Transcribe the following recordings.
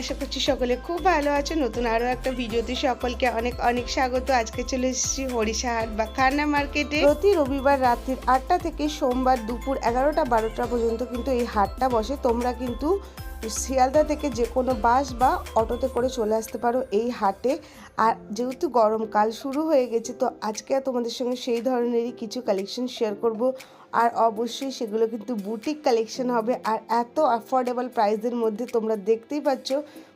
আশা করছি সকলে খুব ভালো আছে। নতুন আরও একটা ভিডিওতে সকলকে অনেক অনেক স্বাগত। আজকে চলে এসেছি হরিশাহাট বা খান্না মার্কেটে। প্রতি রবিবার রাত্রির আটটা থেকে সোমবার দুপুর এগারোটা, বারোটা পর্যন্ত কিন্তু এই হাটটা বসে। তোমরা কিন্তু শিয়ালদা থেকে যে কোনো বাস বা অটোতে করে চলে আসতে পারো এই হাটে। আর যেহেতু গরমকাল শুরু হয়ে গেছে, তো আজকে তোমাদের সঙ্গে সেই ধরনেরই কিছু কালেকশন শেয়ার করব। আর অবশ্যই সেগুলো কিন্তু বুটিক কালেকশন হবে। আর এত অ্যাফোর্ডেবল প্রাইসের মধ্যে তোমরা দেখতেই পাচ্ছ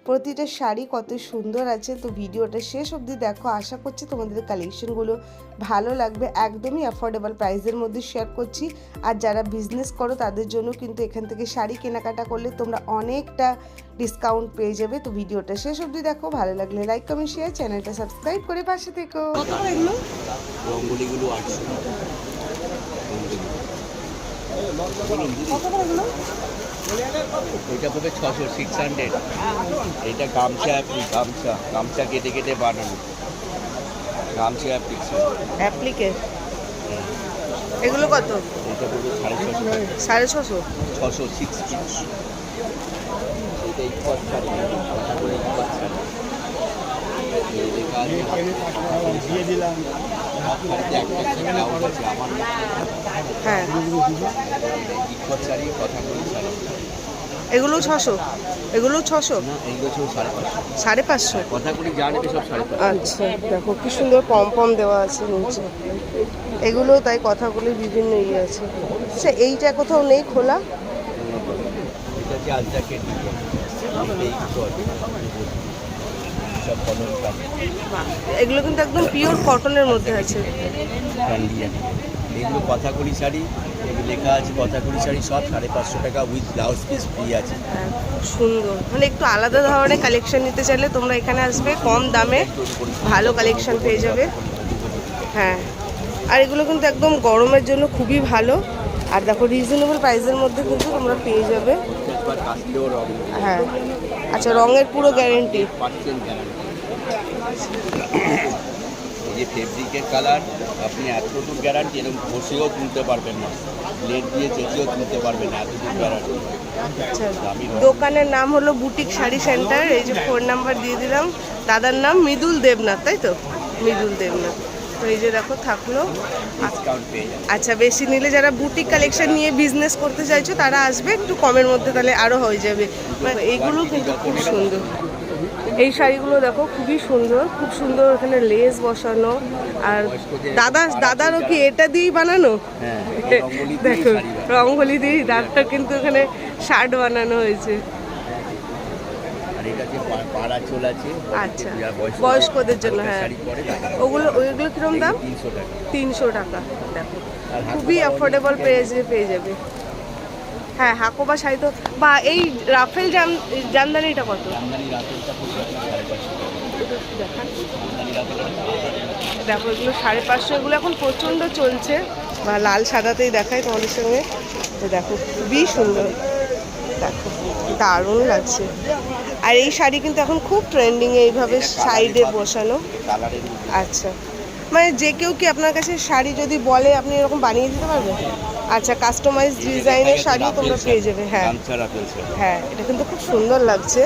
প্রতিটা শাড়ি কত সুন্দর আছে। তো ভিডিওটা শেষ অবধি দেখো। আশা করছি তোমাদের কালেকশনগুলো ভালো লাগবে। একদমই অ্যাফোর্ডেবল প্রাইসের মধ্যে শেয়ার করছি। আর যারা বিজনেস করো তাদের জন্য কিন্তু এখান থেকে শাড়ি কেনাকাটা করলে তোমরা অনেকটা ডিসকাউন্ট পেয়ে যাবে। তো ভিডিওটা শেষ অবধি দেখো। ভালো লাগলে লাইক কমেন্ট শেয়ার চ্যানেলটা সাবস্ক্রাইব করে পাশে থেকো। কত এগুলো? রঙ্গলিগুলো ওইটা পড়বে ছশো সিক্স হান্ড্রেড এটা গামছা অ্যাপ্লি গামছা। গামছা কেটে কেটে বানানো। গামছা অ্যাপ্লিক অ্যাপ্লিকে এগুলো কত? এটা পড়বে সাড়ে ছশো। সাড়ে ছশো? ছশো সিক্স শাড়ি শাড়ি দিয়ে দিলাম। হ্যাঁ। এগুলো ছশো। এগুলো ছশো? সাড়ে পাঁচশো। আচ্ছা দেখো কি সুন্দর পম পম দেওয়া আছে নিচে। এগুলো তাই কথাগুলি বিভিন্ন ইয়ে আছে। আচ্ছা এইটা কোথাও নেই খোলা? সব কলম এগুলো কিন্তু একদম পিওর কটনের মধ্যে আছে। এগুলো কথাকলি শাড়ি লেখা আছে কথাকলি শাড়ি সব সাড়ে পাঁচশো টাকা উইথ ব্লাউজ পিস ফ্রি আছে। হ্যাঁ, সুন্দর। মানে একটু আলাদা ধরনের কালেকশন নিতে চাইলে তোমরা এখানে আসবে কম দামে ভালো কালেকশন পেয়ে যাবে। হ্যাঁ আর এগুলো কিন্তু একদম গরমের জন্য খুবই ভালো। আর দেখো রিজনেবল প্রাইসের মধ্যে কিন্তু তোমরা পেয়ে যাবে। হ্যাঁ আচ্ছা রঙের পুরো গ্যারান্টি এই যে ফেব্রিকের কালার আপনি এতটুকু গ্যারান্টি এরকম বসেও তুলতে পারবেন না। লেট দিয়ে চেঁচিয়েও তুলতে পারবেন না এতটুকু গ্যারান্টি আচ্ছা। দোকানের নাম হলো বুটিক শাড়ি সেন্টার এই যে ফোন নাম্বার দিয়ে দিলাম। দাদার নাম মৃদুল দেবনাথ তাই তো? মৃদুল দেবনাথ। তো এই যে দেখো থাকল। আচ্ছা বেশি নিলে যারা বুটিক কালেকশন নিয়ে বিজনেস করতে চাইছো তারা আসবে। একটু কমের মধ্যে তাহলে আরও হয়ে যাবে। মানে এইগুলো কিন্তু খুব সুন্দর। এই শাড়িগুলো দেখো খুবই সুন্দর খুব সুন্দর এখানে লেস বসানো। আর দাদা দাদারও কি এটা দিয়েই বানানো? হ্যাঁ রঙ্গোলি দিয়েই দেখো রঙ্গলি দিয়ে দাঁতটা কিন্তু এখানে শার্ট বানানো হয়েছে। আচ্ছা বয়স্কদের জন্য হ্যাঁ। ওগুলো ওইগুলো কিরম দাম? তিনশো টাকা। দেখো। খুবই অ্যাফোর্ডেবল প্রাইসে পেয়ে যাবে। হ্যাঁ হাকোবা শাড়ি তো বা এই রাফেল জাম জামদানিটা কত? দেখো, এগুলো সাড়ে পাঁচশো, এগুলো এখন প্রচণ্ড চলছে। বা লাল সাদাতেই দেখায় তোমাদের সঙ্গে। তো দেখো, খুবই সুন্দর। দেখো, দারুণ লাগছে। আর এই শাড়ি কিন্তু এখন খুব ট্রেন্ডিংয়ে এইভাবে সাইডে বসানো। আচ্ছা। মানে যে কেউ কি আপনার কাছে শাড়ি যদি বলে আপনি এরকম বানিয়ে দিতে পারবেন? আচ্ছা কাস্টমাইজ ডিজাইনের শাড়িও তোমরা পেয়ে যাবে হ্যাঁ। শাড়ি হ্যাঁ এটা কিন্তু খুব সুন্দর লাগছে।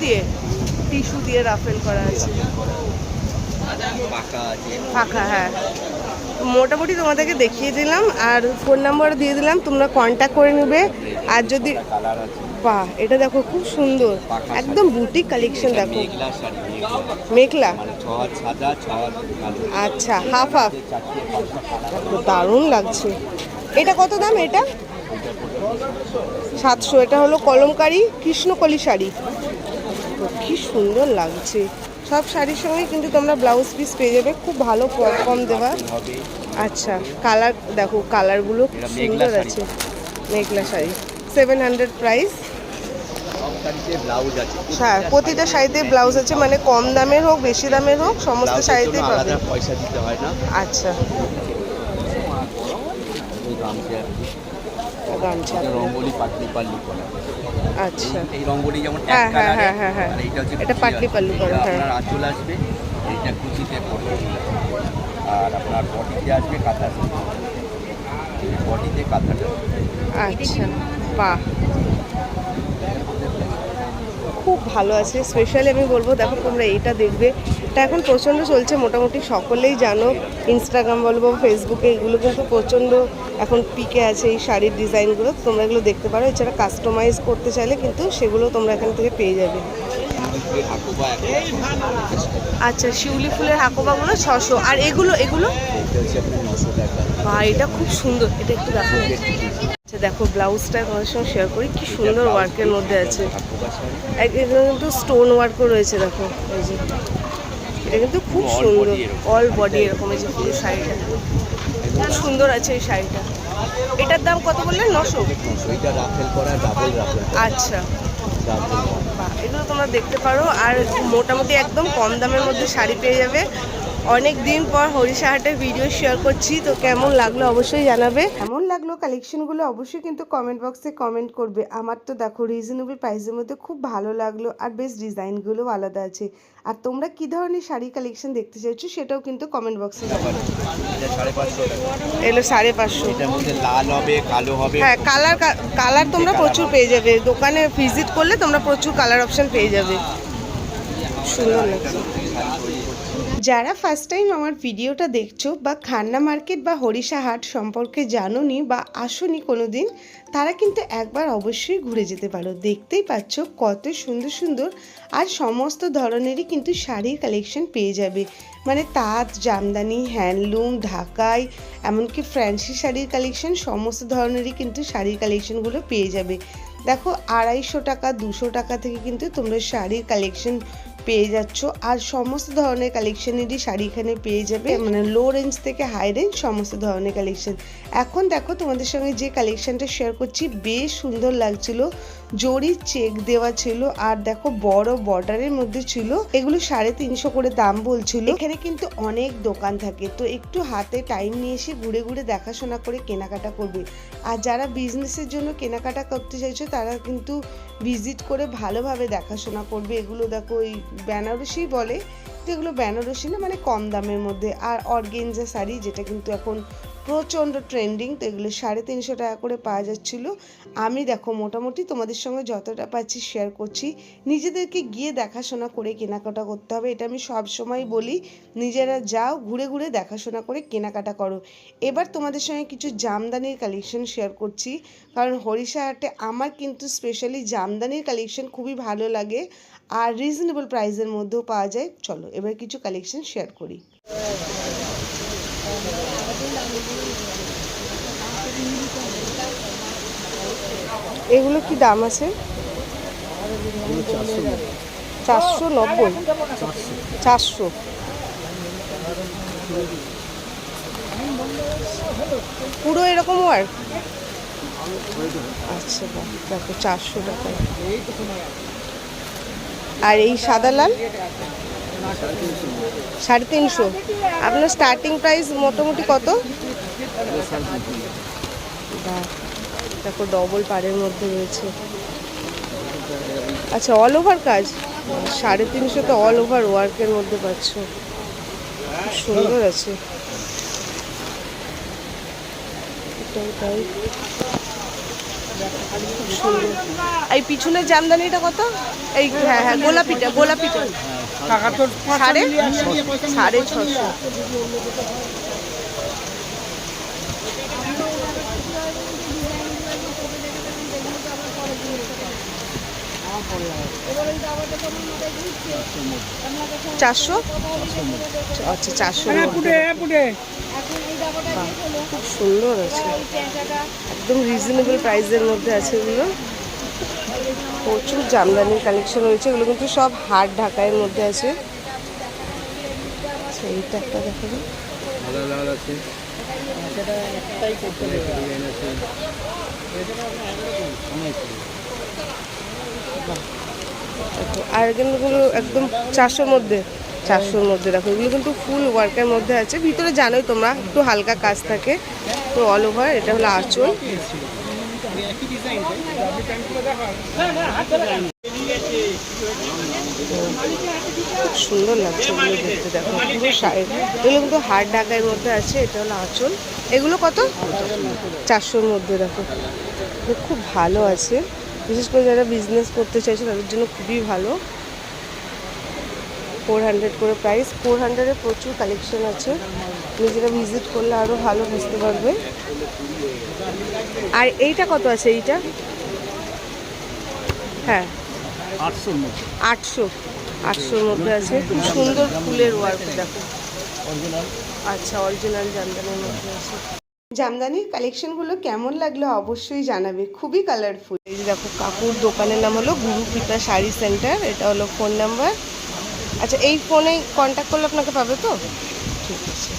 দিয়ে টিস্যু দিয়ে রাফেল করা আছে। ফাঁকা হ্যাঁ। মোটামুটি তোমাদেরকে দেখিয়ে দিলাম আর ফোন নাম্বার দিয়ে দিলাম তোমরা কন্ট্যাক্ট করে নেবে। আর যদি বাহ এটা দেখো খুব সুন্দর। একদম বুটিক কালেকশন দেখো। মেঘলা আচ্ছা হাফ হাফ দারুণ লাগছে। এটা কত দাম এটা? সাতশো এটা হলো কলমকারি কৃষ্ণকলি শাড়ি। কি সুন্দর লাগছে। সব শাড়ির সঙ্গে কিন্তু তোমরা ব্লাউজ পিস পেয়ে যাবে খুব ভালো কম দেওয়া। আচ্ছা কালার দেখো কালারগুলো সুন্দর আছে। মেঘলা শাড়ি। সেভেন হান্ড্রেড প্রাইস সব শাড়িতে ব্লাউজ আছে হ্যাঁ প্রতিটা শাড়িতে ব্লাউজ আছে মানে কম দামের হোক বেশি দামের হোক সমস্ত জন্য পাবে পয়সা দিতে হয় না। আচ্ছা। রঙ্গোলি পাটলি পাল্লি করা। আচ্ছা। এই- রঙ্গোলি যেমন হ্যাঁ, হ্যাঁ, হ্যাঁ, হ্যাঁ, হ্যাঁ। আর হচ্ছে এটা পাটলি। পাল্লি করা, হ্যাঁ। আপনার আঁচল আসবে এইটা কুচিতে পড়বে। আর আপনার বডিতে আসবে কাঁথা বডিতে কাঁথাটা। আচ্ছা। বাহ। খুব ভালো আছে। স্পেশালি আমি বলব, দেখো তোমরা এইটা দেখবে। এটা এখন প্রচণ্ড চলছে, মোটামুটি সকলেই জানো। ইনস্টাগ্রাম বলব ফেসবুকে এগুলো কিন্তু প্রচণ্ড এখন পিকে আছে এই শাড়ির ডিজাইনগুলো তোমরা এগুলো দেখতে পারো। এছাড়া কাস্টমাইজ করতে চাইলে কিন্তু সেগুলো তোমরা এখান থেকে পেয়ে যাবে। আচ্ছা শিউলি ফুলের হাকোবাগুলো ছশো। আর এগুলো এগুলো? এটা খুব সুন্দর। এটা একটু দেখো দেখো ব্লাউজটা তোমাদের সঙ্গে শেয়ার করি কি সুন্দর ওয়ার্কের মধ্যে আছে। এখানে কিন্তু স্টোন ওয়ার্কও রয়েছে দেখো এই যে। এটা কিন্তু খুব সুন্দর অল বডি এরকম এই যে পুরো শাড়িটা খুব সুন্দর আছে এই শাড়িটা। এটার দাম কত বললেন নশো? আচ্ছা। এগুলো তোমরা দেখতে পারো। আর মোটামুটি একদম কম দামের মধ্যে শাড়ি পেয়ে যাবে। অনেক দিন পর হরিশাহাটের ভিডিও শেয়ার করছি তো কেমন লাগল অবশ্যই জানাবে। কেমন লাগল কালেকশনগুলো অবশ্যই কিন্তু কমেন্ট বক্সে কমেন্ট করবে। আমার তো দেখো রিজনেবল প্রাইসের মধ্যে খুব ভালো লাগল আর বেশ ডিজাইনগুলো আলাদা আছে। আর তোমরা কি ধরনের শাড়ি কালেকশন দেখতে চাইছো সেটাও কিন্তু কমেন্ট বক্সে এলো সাড়ে পাঁচশো। মধ্যে লাল হবে কালো হবে। হ্যাঁ কালার কালার তোমরা প্রচুর পেয়ে যাবে। দোকানে ভিজিট করলে তোমরা প্রচুর কালার অপশন পেয়ে যাবে। সুন্দর লাগছে। যারা ফার্স্ট টাইম আমার ভিডিওটা দেখছ বা খান্না মার্কেট বা হরিষাহাট সম্পর্কে জানোনি বা আসোনি কোনো দিন তারা কিন্তু একবার অবশ্যই ঘুরে যেতে পারো। দেখতেই পাচ্ছ কত সুন্দর সুন্দর আর সমস্ত ধরনেরই কিন্তু শাড়ির কালেকশন পেয়ে যাবে। মানে তাঁত, জামদানি হ্যান্ডলুম ঢাকাই, এমনকি ফ্যান্সি শাড়ির কালেকশন সমস্ত ধরনেরই কিন্তু শাড়ির কালেকশনগুলো পেয়ে যাবে। দেখো আড়াইশো টাকা, দুশো টাকা থেকে কিন্তু তোমরা শাড়ির কালেকশন পেয়ে যাচ্ছ। আর সমস্ত ধরনের কালেকশনেরই শাড়ি এখানে পেয়ে যাবে। মানে লো রেঞ্জ থেকে হাই রেঞ্জ সমস্ত ধরনের কালেকশন। এখন দেখো তোমাদের সঙ্গে যে কালেকশনটা শেয়ার করছি, বেশ সুন্দর লাগছিল। জরি চেক দেওয়া ছিল আর দেখো বড় বর্ডারের মধ্যে ছিল। এগুলো সাড়ে তিনশো করে দাম বলছিল। এখানে কিন্তু অনেক দোকান থাকে। তো একটু হাতে টাইম নিয়ে এসে ঘুরে ঘুরে দেখাশোনা করে কেনাকাটা করবে। আর যারা বিজনেসের জন্য কেনাকাটা করতে চাইছো, তারা কিন্তু ভিজিট করে ভালোভাবে দেখাশোনা করবে। এগুলো দেখো ওই বেনারসি বলে। তো এগুলো বেনারসি না মানে কম দামের মধ্যে। আর অর্গেনজা শাড়ি, যেটা কিন্তু এখন প্রচণ্ড ট্রেন্ডিং তো এগুলো সাড়ে তিনশো টাকা করে পাওয়া যাচ্ছিল। আমি দেখো, মোটামুটি তোমাদের সঙ্গে যতটা পাচ্ছি শেয়ার করছি। নিজেদেরকে গিয়ে দেখাশোনা করে কেনাকাটা করতে হবে, এটা আমি সব সময় বলি। নিজেরা যাও, ঘুরে ঘুরে দেখাশোনা করে কেনাকাটা করো। এবার তোমাদের সঙ্গে কিছু জামদানির কালেকশন শেয়ার করছি। কারণ হরিষাহাটে আমার কিন্তু স্পেশালি জামদানির কালেকশন খুবই ভালো লাগে। আর রিজনেবল প্রাইসের মধ্যেও পাওয়া যায়। চলো, এবার কিছু কালেকশন শেয়ার করি। এগুলো কি দাম আছে? চারশো নব্বই। চারশো। পুরো এরকম ওয়ার্ক? আচ্ছা দেখো, চারশো টাকা। আর এই সাদা লাল? সাড়ে তিনশো। আপনার স্টার্টিং প্রাইস মোটামুটি কত? বাহ, দেখো ডবল পাড়ের মধ্যে রয়েছে। আচ্ছা অল ওভার কাজ? সাড়ে তিনশো তো অল ওভার ওয়ার্কের মধ্যে পাচ্ছ। সুন্দর আছে। এই পিছনের জামদানিটা কত? এই হ্যাঁ হ্যাঁ গোলাপিটা গোলাপিটা। সাড়ে? সাড়ে ছশো। চারশো? আচ্ছা চারশো। খুব সুন্দর আছে। একদম রিজনেবল প্রাইসের মধ্যে আছে এগুলো। প্রচুর জামদানির কালেকশন রয়েছে। এগুলো কিন্তু সব হাট ঢাকায়ের মধ্যে আছে। আচ্ছা এইটা একটা দেখাবো। লাল লাল আছে ডিজাইন আছে দেখো, আর এগুলো একদম চারশোর মধ্যে চারশোর মধ্যে দেখো, এগুলো কিন্তু ফুল ওয়ার্কের মধ্যে আছে। ভিতরে জানোই তোমরা, একটু হালকা কাজ থাকে, তো অল ওভার এটা হলো আঁচল। খুব সুন্দর লাগছে এগুলো দেখতে, দেখো এগুলো কিন্তু হাট ঢাকার মধ্যে আছে, এটা হলো আঁচল। এগুলো কত? চারশোর মধ্যে, দেখো। খুব ভালো আছে। বিশেষ করে যারা বিজনেস করতে চাইছে তাদের জন্য খুবই ভালো। ফোর হান্ড্রেড করে প্রাইস ফোর হান্ড্রেডে প্রচুর কালেকশন আছে। নিজেরা ভিজিট করলে আরও ভালো বুঝতে পারবে। আর এইটা কত আছে এইটা? হ্যাঁ। আটশো। আটশোর মধ্যে আছে। খুব সুন্দর ফুলের ওয়ার্ক দেখো। আচ্ছা অরিজিনাল জামদানির মধ্যে আছে। জামদানির কালেকশনগুলো কেমন লাগল অবশ্যই জানাবে। খুবই কালারফুল এই দেখো, কাকুর দোকানের নাম হলো গুরু কৃপা শাড়ি সেন্টার এটা হলো ফোন নাম্বার আচ্ছা এই ফোনে কন্ট্যাক্ট করলে আপনাকে পাবে তো? ঠিক আছে।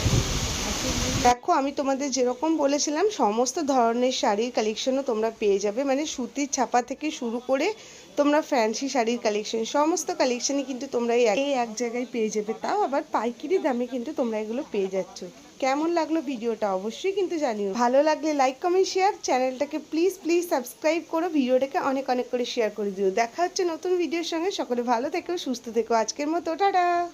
দেখো, আমি তোমাদের যেরকম বলেছিলাম, সমস্ত ধরনের শাড়ির কালেকশনও তোমরা পেয়ে যাবে। মানে সুতির ছাপা থেকে শুরু করে তোমরা ফ্যান্সি শাড়ির কালেকশন সমস্ত কালেকশনই কিন্তু তোমরা এই এক- জায়গায় পেয়ে যাবে। তাও আবার পাইকারি দামে কিন্তু তোমরা এগুলো পেয়ে যাচ্ছ। কেমন লাগল ভিডিওটা অবশ্যই কিন্তু জানিও। ভালো লাগলে লাইক কমেন্ট শেয়ার চ্যানেলটাকে প্লিজ প্লিজ সাবস্ক্রাইব করো। ভিডিওটাকে অনেক অনেক করে শেয়ার করে দিও। দেখা হচ্ছে নতুন ভিডিওর সঙ্গে। সকলে ভালো থেকো, সুস্থ থেকো। আজকের মতো, টাটা!